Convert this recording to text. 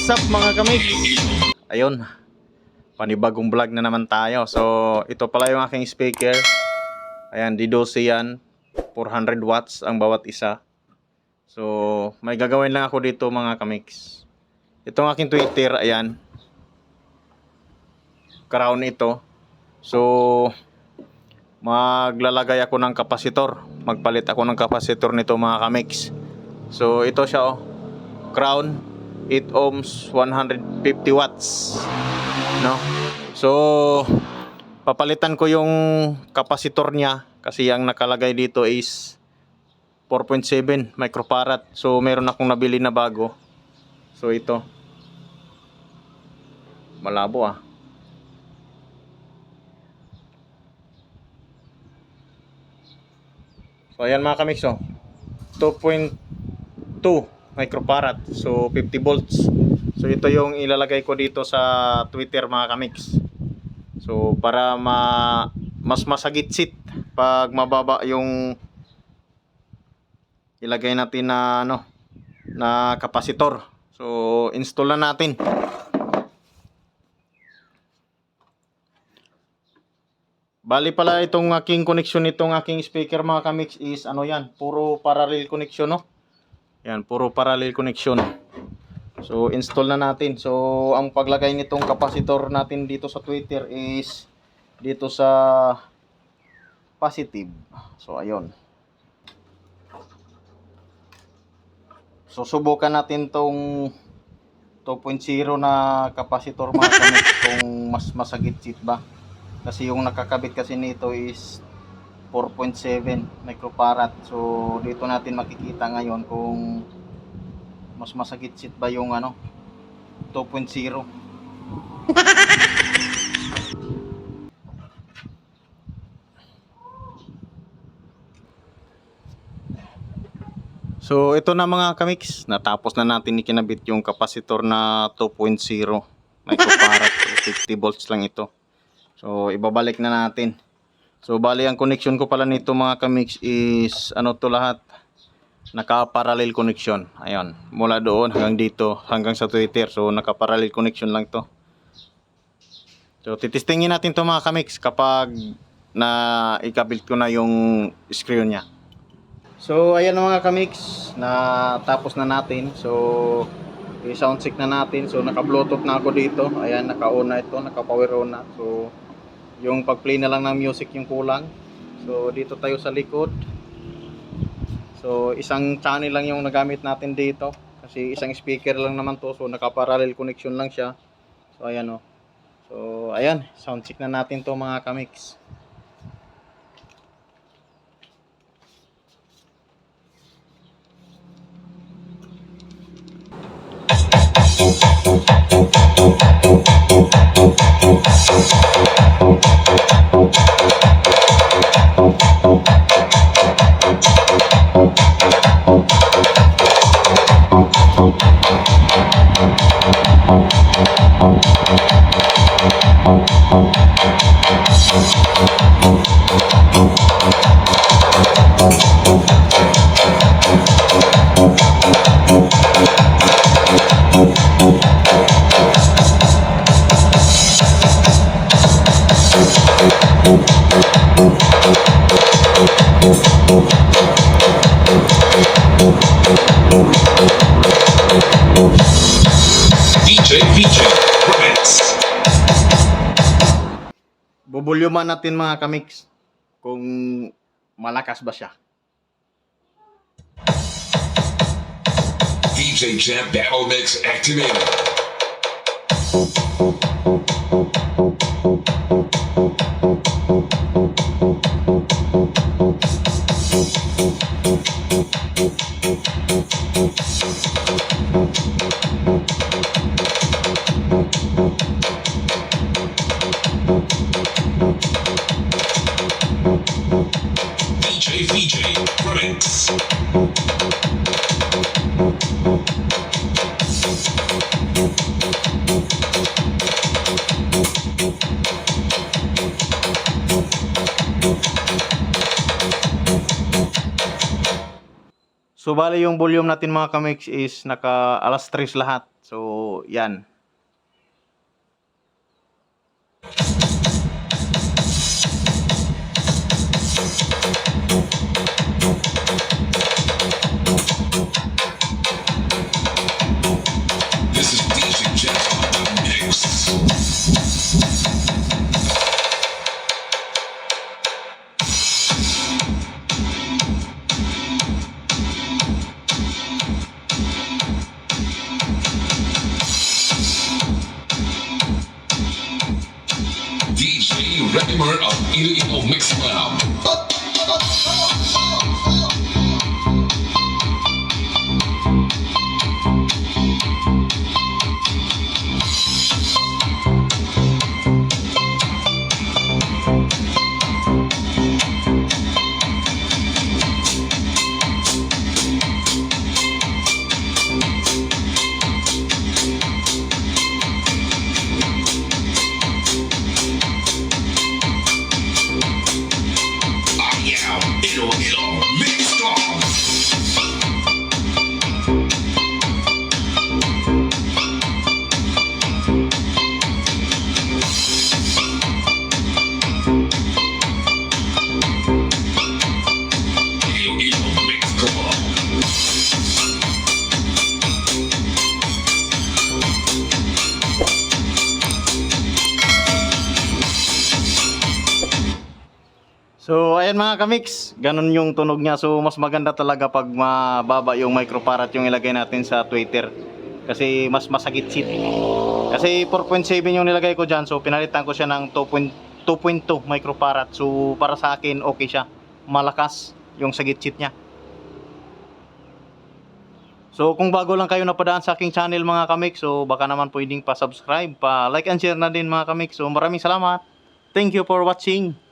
What's up mga kamik? Ayun, panibagong vlog na naman tayo. So, ito pala yung aking speaker. Ayan, D12 yan. 400 watts ang bawat isa. So, may gagawin lang ako dito mga kamiks. Itong aking Twitter, ayan. Crown ito. So, maglalagay ako ng kapasitor. Magpalit ako ng kapasitor nito mga kamiks. So, ito siya oh. Crown 8 ohms 150 watts no? So papalitan ko yung kapasitor niya kasi ang nakalagay dito is 4.7 microfarad. So meron akong nabili na bago. So ito. Malabo ah. So ayan mga kamix oh 2.2 microfarad. So 50 volts. So ito yung ilalagay ko dito sa Twitter mga kamix. So para ma mas masagitsit pag mababa yung ilagay natin na ano na kapasitor. So install na natin. Bali pala itong aking connection nitong aking speaker mga kamix is ano yan, puro parallel connection no. Yan, puro parallel connection. So, install na natin. So, ang paglagay nitong kapasitor natin dito sa Twitter is dito sa positive. So, ayun. So, subukan natin tong 2.0 na kapasitor mga kung mas masagit-sit ba. Kasi yung nakakabit kasi nito is 4.7 microfarad. So dito natin makikita ngayon kung mas masagit-sit ba yung ano 2.0. So ito na mga kamix, natapos na natin ikinabit yung kapasitor na 2.0 microfarad. 50 volts lang ito. So ibabalik na natin. So bali ang connection ko pala nito mga kamix is ano to lahat naka-parallel connection. Ayun, mula doon hanggang dito hanggang sa Twitter. So naka-parallel connection lang to. So titistingin natin to mga kamix kapag na ikabit ko na yung screen niya. So ayan mga kamix, na tapos na natin. So i-sound check na natin. So naka-bluetooth na ako dito. Ayan, naka-on na ito, naka-power on na. So yung pag-play na lang ng music yung kulang. So dito tayo sa likod. So isang channel lang yung nagamit natin dito kasi isang speaker lang naman to. So naka-parallel connection lang siya. So ayan oh. So ayan, sound check na natin to mga kamix. Oh, oh. DJ VJ Remix. Bubulyuman natin mga kamix kung malakas ba siya. DJ Jam Battle Mix activated. So bali yung volume natin mga kamix is naka alas 3 lahat. So yan. Redmer of Iloilo Mix Lab. Ayan mga kamix, ganun yung tunog niya. So mas maganda talaga pag mababa yung microfarad yung ilagay natin sa tweeter. Kasi mas masakit seat. Kasi 4.7 yung nilagay ko dyan. So pinalitan ko siya ng 2.2 2.2 microfarad. So para sa akin okay siya. Malakas yung sagit seat niya. So kung bago lang kayo napadaan sa aking channel mga kamix, so baka naman pwedeng pa-subscribe, pa-like and share na din mga kamix. So maraming salamat. Thank you for watching.